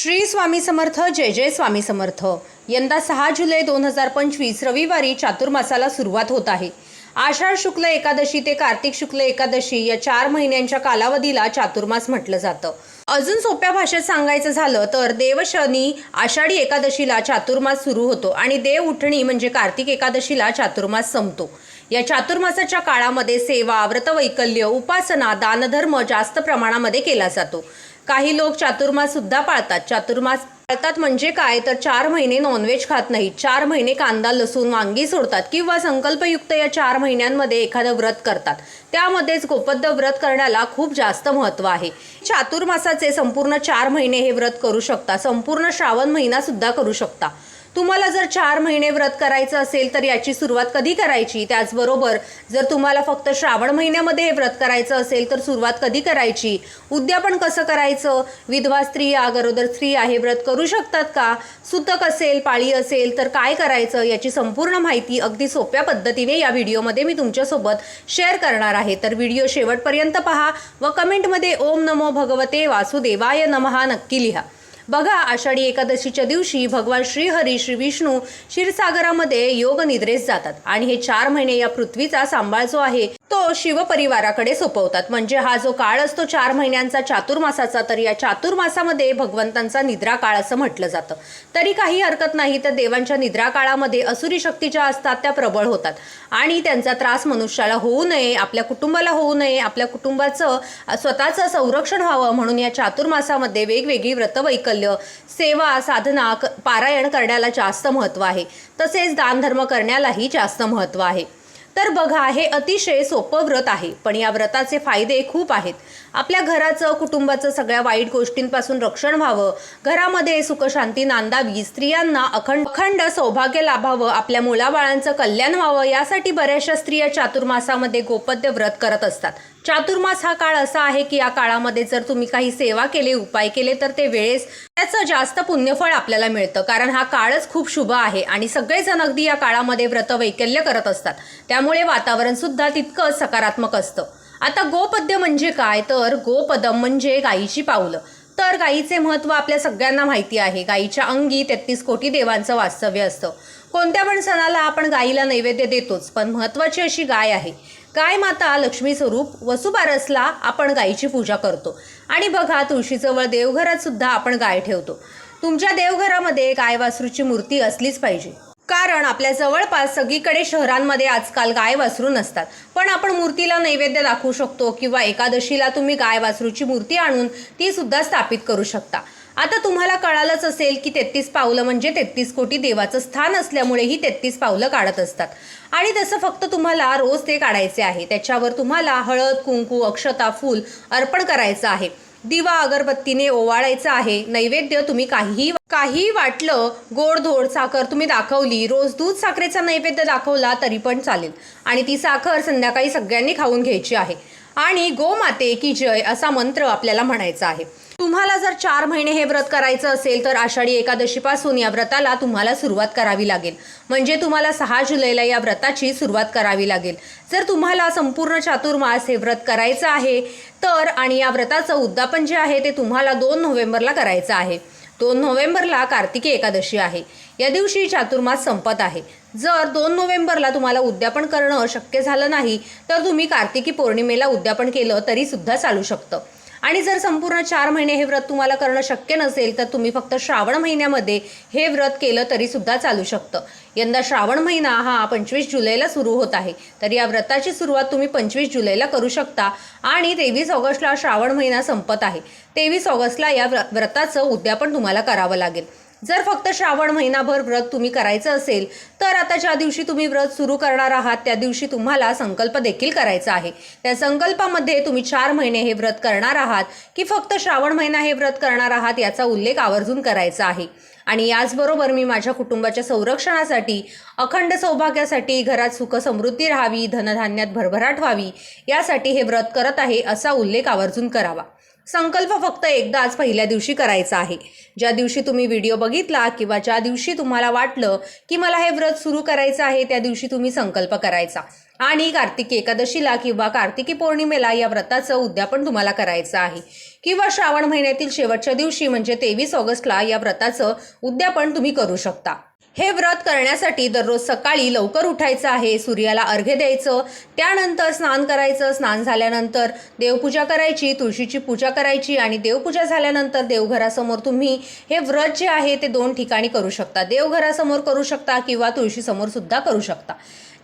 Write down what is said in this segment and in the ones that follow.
श्री स्वामी समर्थ जय जय स्वामी समर्थ. यंदा सहा जुलै दोन हजार पंचवीस रविवारी चातुर्मासाला सुरुवात होत आहे. आषाढ शुक्ल एकादशी ते कार्तिक शुक्ल एकादशी या चार महिन्यांच्या कालावधीला चातुर्मास म्हटलं जातं. अजून सोप्या भाषेत सांगायचं झालं तर देवशनी आषाढी एकादशीला चातुर्मास सुरू होतो आणि देव उठणी म्हणजे कार्तिक एकादशीला चातुर्मास संपतो. या चातुर्मासाच्या काळामध्ये सेवा व्रतवैकल्य उपासना दानधर्म जास्त प्रमाणामध्ये केला जातो. काही लोक चातुर्मास सुद्धा पाळतात. चातुर्मास पाळतात म्हणजे काय? तर चार महिने नॉनव्हेज खात नाहीत चार महिने कांदा लसूण वांगी सोडतात किंवा संकल्पयुक्त या चार महिन्यांमध्ये एखादं व्रत करतात. त्यामध्येच गोपद्य व्रत करण्याला खूप जास्त महत्त्व आहे. चातुर्मासाचे संपूर्ण चार महिने हे व्रत करू शकता. संपूर्ण श्रावण महिना सुद्धा करू शकता. तुम्हाला जर चार महिने व्रत करायचं असेल तर याची सुरुवात कधी करायची? त्याचबरोबर जर तुम्हाला फक्त श्रावण महिन्यामध्ये हे व्रत करायचं असेल तर सुरुवात कधी करायची? उद्यापन कसं करायचं? विधवा स्त्रिया गरोदर स्त्रिया हे व्रत करू शकतात का? सुतक असेल पाळी असेल तर काय करायचं? याची संपूर्ण माहिती अगदी सोप्या पद्धतीने या व्हिडिओमध्ये मी तुमच्यासोबत शेअर करणार आहे. तर व्हिडिओ शेवटपर्यंत पहा व कमेंटमध्ये ओम नमो भगवते वासुदेवाय नमहा नक्की लिहा. बघा आषाढी एकादशीच्या दिवशी भगवान श्रीहरी श्री विष्णू क्षीरसागरामध्ये योग निद्रेस जातात. आणि हे चार महिने या पृथ्वीचा सांभाळ जो आहे तो शिवपरिवाराकडे सोपवतात. म्हणजे हा जो काळ असतो चार महिन्यांचा चातुर्मासाचा तर या चातुर्मासामध्ये भगवंतांचा निद्रा काळ असं म्हटलं जातं. तरी काही हरकत नाही तर देवांच्या निद्रा काळामध्ये असुरी शक्ती ज्या असतात त्या प्रबळ होतात. आणि त्यांचा त्रास मनुष्याला होऊ नये आपल्या कुटुंबाला होऊ नये आपल्या कुटुंबाचं स्वतःचं संरक्षण व्हावं म्हणून या चातुर्मासामध्ये वेगवेगळी व्रतवैकल्य सेवा साधना क- पारायण करण्याला जास्त महत्त्व आहे. तसेच दानधर्म करण्यालाही जास्त महत्त्व आहे. तर बघा हे अतिशय सोपं व्रत आहे पण या व्रताचे फायदे खूप आहेत. आपल्या घराचं कुटुंबाचं सगळ्या वाईट गोष्टींपासून रक्षण व्हावं. घरामध्ये सुखशांती नांदावी स्त्रियांना अखंड अखंड सौभाग्य लाभावं आपल्या मुलाबाळांचं कल्याण व्हावं यासाठी बऱ्याचशा स्त्रिया चातुर्मासामध्ये गोपद्य व्रत करत असतात. चातुर्मास हा काळ असा आहे की या काळामध्ये जर तुम्ही काही सेवा केले उपाय केले तर ते वेळेस त्याचं जास्त पुण्यफळ आपल्याला मिळतं. कारण हा काळच खूप शुभ आहे आणि सगळेजण अगदी या काळामध्ये व्रत वैकल्य करत असतात. त्यामुळे वातावरण सुद्धा तितकंच सकारात्मक असतं. आता गोपद्य म्हणजे काय? तर गोपदम म्हणजे गायीची पावलं. तर गायीचे महत्त्व आपल्या सगळ्यांना माहिती आहे. गायीच्या अंगी तेहतीस कोटी देवांचं वास्तव्य असतं. कोणत्या पण सणाला आपण गायीला नैवेद्य देतोच पण महत्त्वाची अशी गाय आहे. गाय माता लक्ष्मी स्वरूप वसुबारसला आपण गायीची पूजा करतो. आणि बघा तुळशीजवळ देवघरात सुद्धा आपण गाय ठेवतो. तुमच्या देवघरामध्ये गाय वासरूची मूर्ती असलीच पाहिजे. कारण आपल्या जवळपास सगळीकडे शहरांमध्ये आजकाल गाय वासरू नसतात. पण आपण मूर्तीला नैवेद्य दाखवू शकतो किंवा एकादशीला तुम्ही गाय वासरूची मूर्ती आणून ती सुद्धा स्थापित करू शकता. आता तुम्हाला कळालंच असेल की तेहतीस पावलं म्हणजे तेहतीस कोटी देवाचं स्थान असल्यामुळे ही तेहतीस पावलं काढत असतात. आणि तसं फक्त तुम्हाला रोज ते काढायचे आहे. त्याच्यावर तुम्हाला हळद कुंकू अक्षता फूल अर्पण करायचं आहे. दिवा अगरबत्तीने ओवाळायचं आहे. नैवेद्य तुम्ही काहीही काहीही वाटलं गोडधोड साखर तुम्ही दाखवली रोज दूध साखरेचा नैवेद्य दाखवला तरी पण चालेल. आणि ती साखर संध्याकाळी सगळ्यांनी खाऊन घ्यायची आहे. आणि गोमाते की जय असा मंत्र आपल्याला म्हणायचा आहे. तुम्हाला जर चार महिने हे व्रत करायचं असेल तर आषाढी एकादशीपासून या व्रताला तुम्हाला सुरुवात करावी लागेल. म्हणजे तुम्हाला सहा जुलैला या व्रताची सुरुवात करावी लागेल. जर तुम्हाला संपूर्ण चातुर्मास हे व्रत करायचं आहे तर आणि या व्रताचं उद्यापन जे आहे ते तुम्हाला दोन नोव्हेंबरला करायचं आहे. दोन नोव्हेंबरला कार्तिकी एकादशी आहे. या दिवशी चातुर्मास संपत आहे. जर दोन नोव्हेंबरला तुम्हाला उद्यापन करणं शक्य झालं नाही तर तुम्ही कार्तिकी पौर्णिमेला उद्यापन केलं तरीसुद्धा चालू शकतं. आणि जर संपूर्ण चार महिने हे व्रत तुम्हाला करणं शक्य नसेल तर तुम्ही फक्त श्रावण महिन्यामध्ये हे व्रत केलं तरी सुद्धा चालू शकतं. यंदा श्रावण महिना हा पंचवीस जुलैला सुरू होत आहे. तर या व्रताची सुरुवात तुम्ही पंचवीस जुलैला करू शकता आणि तेवीस ऑगस्टला श्रावण महिना संपत आहे. तेवीस ऑगस्टला या व्र- व्रताचं उद्यापन तुम्हाला करावं लागेल. जर फक्त श्रावण महिनाभर व्रत तुम्ही करायचं असेल तर आता ज्या दिवशी तुम्ही व्रत सुरू करणार आहात त्या दिवशी तुम्हाला संकल्प देखील करायचा आहे. त्या संकल्पामध्ये तुम्ही चार महिने हे व्रत करणार आहात की फक्त श्रावण महिना हे व्रत करणार आहात याचा उल्लेख आवर्जून करायचा आहे. आणि याचबरोबर मी माझ्या कुटुंबाच्या संरक्षणासाठी अखंड सौभाग्यासाठी घरात सुख समृद्धी राहावी धनधान्यात भरभराट व्हावी यासाठी हे व्रत करत आहे असा उल्लेख आवर्जून करावा. संकल्प फक्त एकदाच पहिल्या दिवशी करायचा आहे. ज्या दिवशी तुम्ही व्हिडिओ बघितला किंवा ज्या दिवशी तुम्हाला वाटलं की मला हे व्रत सुरू करायचं आहे त्या दिवशी तुम्ही संकल्प करायचा. आणि कार्तिकी एकादशीला किंवा कार्तिकी पौर्णिमेला या व्रताचं उद्यापन तुम्हाला करायचं आहे. किंवा श्रावण महिन्यातील शेवटच्या दिवशी म्हणजे तेवीस ऑगस्टला या व्रताचं उद्यापन तुम्ही करू शकता. हे व्रत करण्यासाठी दररोज सकाळी लवकर उठायचं आहे. सूर्याला अर्घ्य द्यायचं. त्यानंतर स्नान करायचं. स्नान झाल्यानंतर देवपूजा करायची तुळशीची पूजा करायची आणि देवपूजा झाल्यानंतर देवघरासमोर तुम्ही हे व्रत जे आहे ते दोन ठिकाणी करू शकता. देवघरासमोर करू शकता किंवा तुळशीसमोर सुद्धा करू शकता.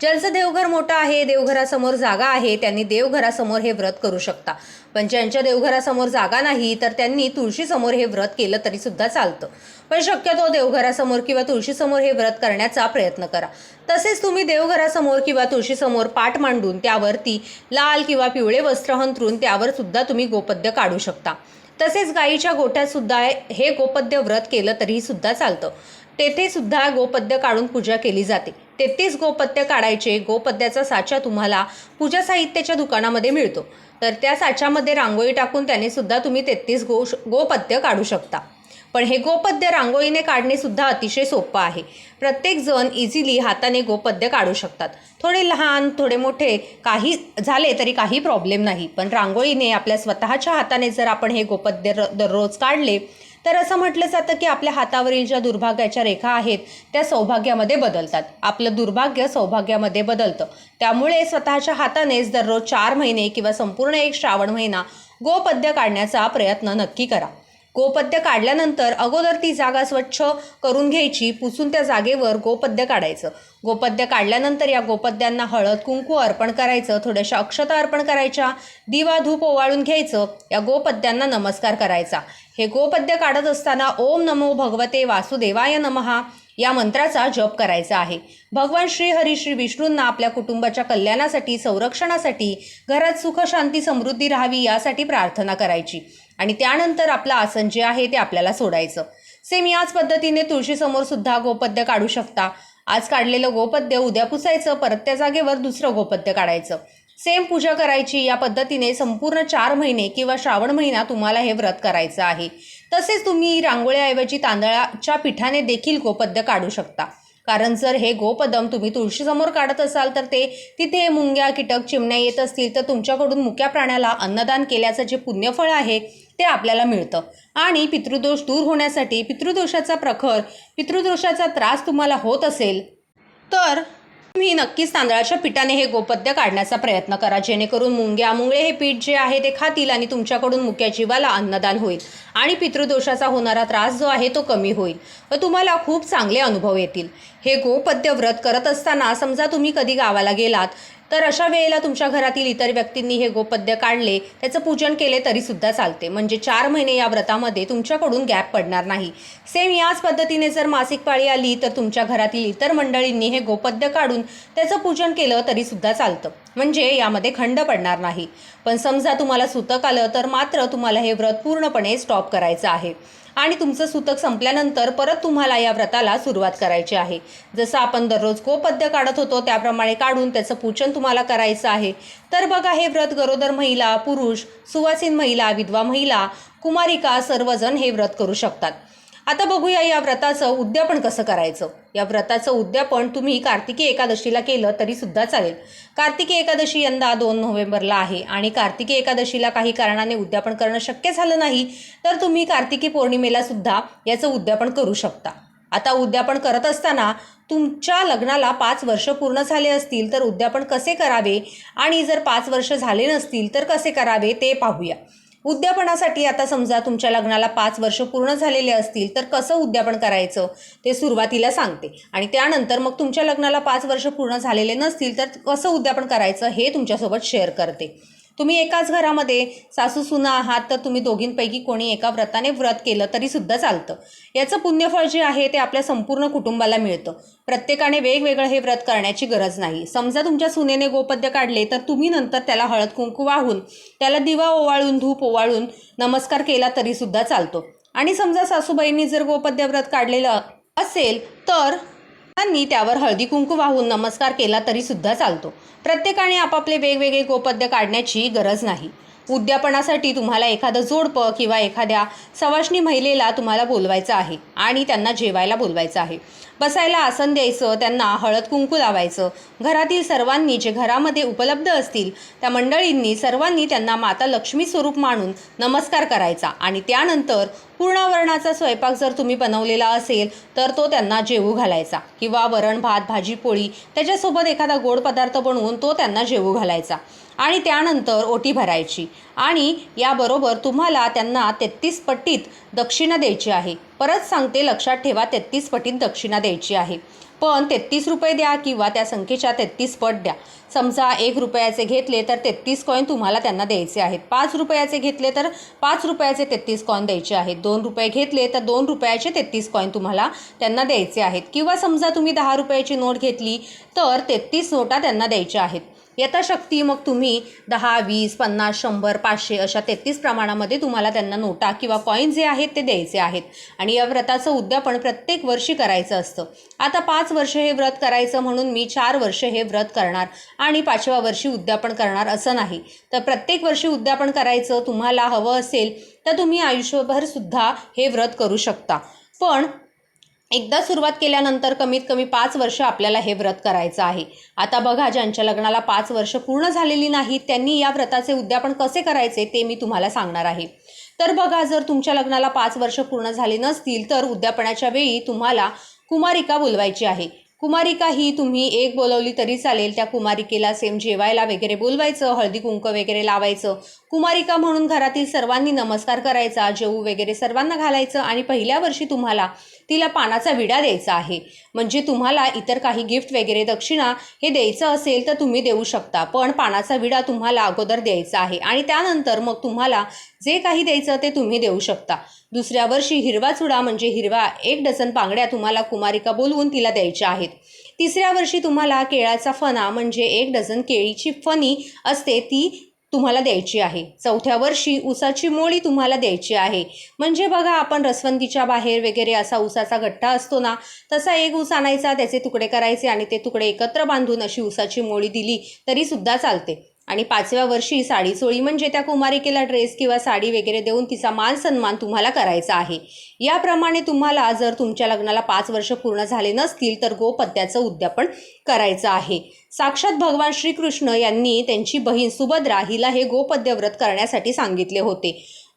ज्यांचं देवघर मोठं आहे देवघरासमोर जागा आहे त्यांनी देवघरासमोर हे व्रत करू शकता. पण ज्यांच्या देवघरासमोर जागा नाही तर त्यांनी तुळशीसमोर हे व्रत केलं तरी सुद्धा चालतं. पण शक्यतो देवघरासमोर किंवा तुळशीसमोर हे व्रत करण्याचा प्रयत्न करा. तसेच तुम्ही देवघरासमोर किंवा तुळशीसमोर पाठ मांडून त्यावरती लाल किंवा पिवळे वस्त्र हंतरून त्यावर सुद्धा तुम्ही गोपद्य काढू शकता. तसेच गाईच्या गोठ्यात सुद्धा हे गोपद्य व्रत केलं तरीही सुद्धा चालतं. तेथे सुद्धा गोपद्य काढून पूजा केली जाते. तेहतीस गोपद्य काढायचे. गोपद्याचा साचा तुम्हाला पूजा साहित्याच्या दुकानामध्ये मिळतो. तर त्या साच्यामध्ये रांगोळी टाकून त्याने सुद्धा तुम्ही तेहतीस गो गोपद्य काढू शकता. पण हे गोपद्य रांगोळीने काढणे सुद्धा अतिशय सोपं आहे. प्रत्येक जण इझिली हाताने गोपद्य काढू शकतात. थोडे लहान थोडे मोठे काही झाले तरी काही प्रॉब्लेम नाही. पण रांगोळीने आपल्या स्वतःच्या हाताने जर आपण हे गोपद्य र- दररोज काढले तर असं म्हटलं जातं की आपल्या हातावरील ज्या दुर्भाग्याच्या रेखा आहेत त्या सौभाग्यामध्ये बदलतात. आपलं दुर्भाग्य सौभाग्यामध्ये बदलतं. त्यामुळे स्वतःच्या हातानेच दररोज चार महिने किंवा संपूर्ण एक श्रावण महिना गोपद्य काढण्याचा प्रयत्न नक्की करा. गोपद्य काढल्यानंतर अगोदर ती जागा स्वच्छ करून घ्यायची पुसून त्या जागेवर गोपद्य काढायचं. गोपद्य काढल्यानंतर या गोपद्यांना हळद कुंकू अर्पण करायचं थोड्याशा अक्षता अर्पण करायच्या दिवा धूप ओवाळून घ्यायचं या गोपद्यांना नमस्कार करायचा. हे गोपद्य काढत असताना ओम नमो भगवते वासुदेवाय नमहा या मंत्राचा जप करायचा आहे. भगवान श्री हरी श्री विष्णूंना आपल्या कुटुंबाच्या कल्याणासाठी संरक्षणासाठी घरात सुख शांती समृद्धी राहावी यासाठी प्रार्थना करायची. आणि त्यानंतर आपलं आसन जे आहे ते आपल्याला सोडायचं. सेम याच पद्धतीने तुळशीसमोर सुद्धा गोपद्य काढू शकता. आज काढलेलं गोपद्य उद्या पुसायचं परत त्या जागेवर दुसरं गोपद्य काढायचं. सेम पूजा करायची या पद्धतीने संपूर्ण चार महिने किंवा श्रावण महिना तुम्हाला हे व्रत करायचं आहे. तसेच तुम्ही रांगोळ्याऐवजी तांदळाच्या पिठाने देखील गोपद्य काढू शकता. कारण जर हे गोपदम तुम्ही तुळशीसमोर काढत असाल तर ते तिथे मुंग्या कीटक चिमण्या येत असतील तर तुमच्याकडून मुक्या प्राण्याला अन्नदान केल्याचं जे पुण्यफळ आहे ते आपल्याला मिळतं. आणि पितृदोष दूर होण्यासाठी पितृदोषाचा प्रखर पितृदोषाचा त्रास तुम्हाला होत असेल तर तुम्ही नक्कीच तांदळाच्या पिठाने हे गोपद्य काढण्याचा प्रयत्न करा. जेणेकरून मुंग्या मुंगळे हे पीठ जे आहे ते खातील आणि तुमच्याकडून मुक्या जीवाला अन्नदान होईल. आणि पितृदोषाचा होणारा त्रास जो आहे तो कमी होईल. व तुम्हाला खूप चांगले अनुभव येतील. हे गोपद्य व्रत करत असताना समजा तुम्ही कधी गावाला गेलात तर अशा वेळेला तुमच्या घरातील इतर व्यक्तींनी हे गोपद्य काढले त्याचं पूजन केले तरी सुद्धा चालते. म्हणजे चार महिने या व्रतामध्ये तुमच्याकडून गॅप पडणार नाही. सेम याच पद्धतीने जर मासिक पाळी आली तर तुमच्या घरातील इतर मंडळींनी हे गोपद्य काढून त्याचं पूजन केलं तरी सुद्धा चालतं. म्हणजे यामध्ये खंड पडणार नाही. पण समजा तुम्हाला सुतक आलं तर मात्र तुम्हाला हे व्रत पूर्णपणे स्टॉप करायचं आहे. आणि तुमचं सुतक संपल्यानंतर परत तुम्हाला या व्रताला सुरुवात करायची आहे. जसं आपण दररोज गोपद्य काढत होतो त्याप्रमाणे काढून त्याचं पूजन तुम्हाला करायचं आहे. तर बघा हे व्रत गरोदर महिला पुरुष सुवासीन महिला विधवा महिला कुमारिका सर्वजण हे व्रत करू शकतात. आता बघूया या व्रताचं उद्यापन कसं करायचं. या व्रताचं उद्यापन तुम्ही कार्तिकी एकादशीला केलं तरी सुद्धा चालेल. कार्तिकी एकादशी यंदा दोन नोव्हेंबरला आहे आणि कार्तिकी एकादशीला काही कारणाने उद्यापन करणं शक्य झालं नाही तर तुम्ही कार्तिकी पौर्णिमेला सुद्धा याचं उद्यापन करू शकता. आता उद्यापन करत असताना तुमच्या लग्नाला पाच वर्ष पूर्ण झाले असतील तर उद्यापन कसे करावे? आणि जर पाच वर्ष झाले नसतील तर कसे करावे ते पाहूया. उद्यापनासाठी आता समजा तुमच्या लग्नाला पाच वर्ष पूर्ण झालेले असतील तर कसं उद्यापन करायचं? ते सुरुवातीला सांगते. आणि त्यानंतर मग तुमच्या लग्नाला पाच वर्ष पूर्ण झालेले नसतील तर कसं उद्यापन करायचं हे तुमच्यासोबत शेअर करते. तुम्ही एकाच घरामध्ये सासू सुना आहात तर तुम्ही दोघींपैकी कोणी एका व्रताने व्रत केलं तरी सुद्धा चालतं. याचं पुण्यफळ जे आहे ते आपल्या संपूर्ण कुटुंबाला मिळतं. प्रत्येकाने वेगवेगळं हे व्रत करण्याची गरज नाही. समजा तुमच्या सुनेने गोपद्य काढले तर तुम्ही नंतर त्याला हळद कुंकू वाहून त्याला दिवा ओवाळून धूप ओवाळून नमस्कार केला तरी सुद्धा चालतो. आणि समजा सासूबाईंनी जर गोपद्य व्रत काढलेलं असेल तर त्यांनी त्यावर हळदी कुंकू वाहून नमस्कार केला तरी सुद्धा चालतो. प्रत्येकाने आपापले वेगवेगळे गोपद्य काढण्याची गरज नाही. उद्यापनासाठी तुम्हाला एखादं जोडपं किंवा एखाद्या सवाष्णी महिलेला तुम्हाला बोलवायचं आहे आणि त्यांना जेवायला बोलवायचं आहे. बसायला आसन द्यायचं त्यांना हळद कुंकू लावायचं. घरातील सर्वांनी जे घरामध्ये उपलब्ध असतील त्या मंडळींनी सर्वांनी त्यांना माता लक्ष्मी स्वरूप मानून नमस्कार करायचा आणि त्यानंतर पूर्णावरणाचा स्वयंपाक जर तुम्ही बनवलेला असेल तर तो त्यांना जेवू घालायचा किंवा वरण भात भाजी पोळी त्याच्यासोबत एखादा गोड पदार्थ बनवून तो त्यांना जेवू घालायचा. आणि त्यानंतर ओटी भरायची. आणि याबरोबर तुम्हाला त्यांना तेहतीस पट्टीत दक्षिणा द्यायची आहे. परत सांगते लक्षात ठेवा तेहतीस पटीत दक्षिणा द्यायची आहे. पण तेहतीस रुपये द्या किंवा त्या संख्येच्या तेहतीस पट द्या. समजा एक रुपयाचे घेतले तर तेहतीस कॉईन तुम्हाला त्यांना द्यायचे आहेत. पाच रुपयाचे घेतले तर पाच रुपयाचे तेहतीस कॉईन द्यायचे आहेत. दोन रुपये घेतले तर दोन रुपयाचे तेहतीस कॉईन तुम्हाला त्यांना द्यायचे आहेत. किंवा समजा तुम्ही दहा रुपयाची नोट घेतली तर तेहतीस नोटा त्यांना द्यायच्या आहेत. यथाशक्ती मग तुम्ही दहा वीस पन्नास शंभर पाचशे अशा तेहतीस प्रमाणामध्ये तुम्हाला त्यांना नोटा किंवा कॉईन जे आहेत ते द्यायचे आहेत. आणि या व्रताचं उद्यापन प्रत्येक वर्षी करायचं असतं. आता पाच वर्ष हे व्रत करायचं म्हणून मी चार वर्ष हे व्रत करणार आणि पाचव्या वर्षी उद्यापन करणार असं नाही. तर प्रत्येक वर्षी उद्यापन करायचं तुम्हाला हवं असेल तर तुम्ही आयुष्यभर सुद्धा हे व्रत करू शकता. पण एकदा सुरुवात केल्यानंतर कमीत कमी पाच वर्ष आपल्याला हे व्रत करायचं आहे. आता बघा ज्यांच्या लग्नाला पाच वर्ष पूर्ण झालेली नाहीत त्यांनी या व्रताचे उद्यापन कसे करायचे ते मी तुम्हाला सांगणार आहे. तर बघा जर तुमच्या लग्नाला पाच वर्ष पूर्ण झाली नसतील तर उद्यापनाच्या वेळी तुम्हाला कुमारिका बोलवायची आहे. कुमारिका ही तुम्ही एक बोलवली तरी चालेल. त्या कुमारिकेला सेम जेवायला वगैरे बोलवायचं हळदी कुंक वगैरे लावायचं. कुमारिका म्हणून घरातील सर्वांनी नमस्कार करायचा जेवू वगैरे सर्वांना घालायचं आणि पहिल्या वर्षी तुम्हाला तिला पानाचा विडा द्यायचा आहे. म्हणजे तुम्हाला इतर काही गिफ्ट वगैरे दक्षिणा हे द्यायचं असेल तर तुम्ही देऊ शकता. पण पानाचा विडा तुम्हाला अगोदर द्यायचा आहे आणि त्यानंतर मग तुम्हाला जे काही द्यायचं ते तुम्ही देऊ शकता. दुसऱ्या वर्षी हिरवा चुडा म्हणजे हिरवा एक डझन बांगड्या तुम्हाला कुमारिका बोलवून तिला द्यायच्या आहेत. तिसऱ्या वर्षी तुम्हाला केळाचा फणा म्हणजे एक डझन केळीची फणी असते ती तुम्हाला द्यायची आहे. चौथ्या वर्षी ऊसाची मोळी तुम्हाला द्यायची आहे. म्हणजे बघा आपण रसवंतीच्या बाहेर वगैरे असा ऊसाचा गठ्ठा असतो ना तसा एक ऊस आणायचा त्याचे तुकडे करायचे आणि ते तुकडे एकत्र बांधून अशी ऊसाची मोळी दिली तरी सुद्धा चालते. आणि पाचव्या वर्षी साडी चोळी म्हणजे त्या कुमारिकेला ड्रेस किंवा साडी वगैरे देऊन तिचा मान सन्मान तुम्हाला करायचा आहे. याप्रमाणे तुम्हाला जर तुमच्या लग्नाला पाच वर्ष पूर्ण झाले नसतील तर गोपत्याचं उद्यापन करायचं आहे. साक्षात भगवान श्रीकृष्ण यांनी त्यांची बहीण सुभद्रा हिला हे गोपद्य व्रत करण्यासाठी सांगितले होते.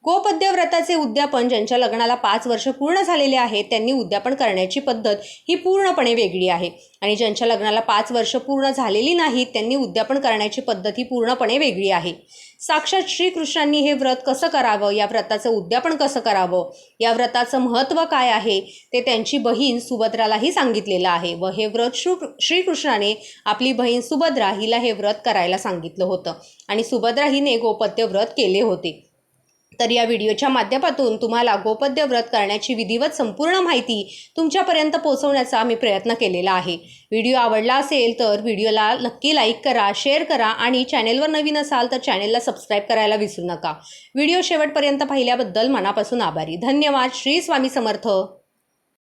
गोपद्य व्रताचे उद्यापन ज्यांच्या लग्नाला पाच वर्ष पूर्ण झालेले आहेत त्यांनी उद्यापन करण्याची पद्धत ही पूर्णपणे वेगळी आहे. आणि ज्यांच्या लग्नाला पाच वर्ष पूर्ण झालेली नाहीत त्यांनी उद्यापन करण्याची पद्धत ही पूर्णपणे वेगळी आहे. साक्षात श्रीकृष्णांनी हे व्रत कसं करावं या व्रताचं उद्यापन कसं करावं या व्रताचं महत्त्व काय आहे ते त्यांची बहीण सुभद्रालाही सांगितलेलं आहे व हे व्रत श्रु श्रीकृष्णाने आपली बहीण सुभद्रा हिला हे व्रत करायला सांगितलं होतं. आणि सुभद्रा हिने गोपत्य व्रत केले होते. तर या व्हिडिओच्या माध्यमातून तुम्हाला गोपद्य व्रत करण्याची विधिवत संपूर्ण माहिती तुमच्यापर्यंत पोहोचवण्याचा मी प्रयत्न केलेला आहे. व्हिडिओ आवडला असेल तर व्हिडिओला नक्की लाईक करा शेअर करा आणि चॅनेलवर नवीन असाल तर चॅनेलला सबस्क्राईब करायला विसरू नका. व्हिडिओ शेवटपर्यंत पाहिल्याबद्दल मनापासून आभारी. धन्यवाद. श्री स्वामी समर्थ.